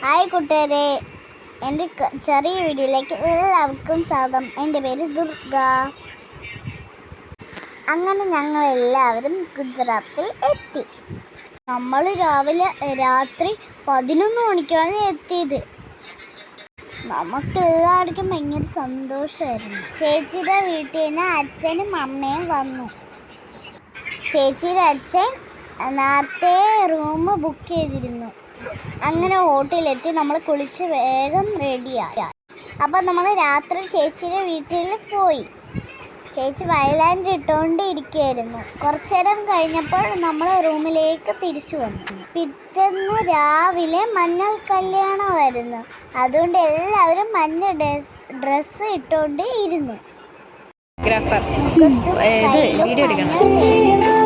Hi കൂട്ടുകാരെ. എന്റെ ചെറിയ വീഡിയോയിലേക്ക് എല്ലാവർക്കും സ്വാഗതം. എന്റെ പേര് ദുർഗ. അങ്ങനെ ഞങ്ങൾ എല്ലാവരും ഗുജറാത്തിൽ എത്തി. നമ്മൾ രാവിലെ രാത്രി പതിനൊന്ന് മണിക്കാണ് എത്തിയത്. നമുക്കെല്ലാവർക്കും ഭയങ്കര സന്തോഷമായിരുന്നു. ചേച്ചിയുടെ വീട്ടിൽ നിന്ന് അച്ഛനും അമ്മയും വന്നു. ചേച്ചിയുടെ അച്ഛൻ നേരത്തെ റൂം ബുക്ക് ചെയ്തിരുന്നു. അങ്ങനെ ഹോട്ടലിലെത്തി നമ്മൾ കുളിച്ച് വേഗം റെഡിയായി അപ്പം നമ്മൾ രാത്രി ചേച്ചിയുടെ വീട്ടിൽ പോയി. ചേച്ചി വയലാഞ്ച് ഇട്ടുകൊണ്ട് ഇരിക്കുകയായിരുന്നു കുറച്ചു നേരം കഴിഞ്ഞപ്പോൾ നമ്മൾ റൂമിലേക്ക് തിരിച്ചു വന്നു. പിറ്റേന്ന് രാവിലെ മഞ്ഞൾ കല്യാണമായിരുന്നു. അതുകൊണ്ട് എല്ലാവരും മഞ്ഞ ഡ്രസ്സ് ഇട്ടുകൊണ്ട് ഇരുന്നു. വീഡിയോ എടുക്കണം?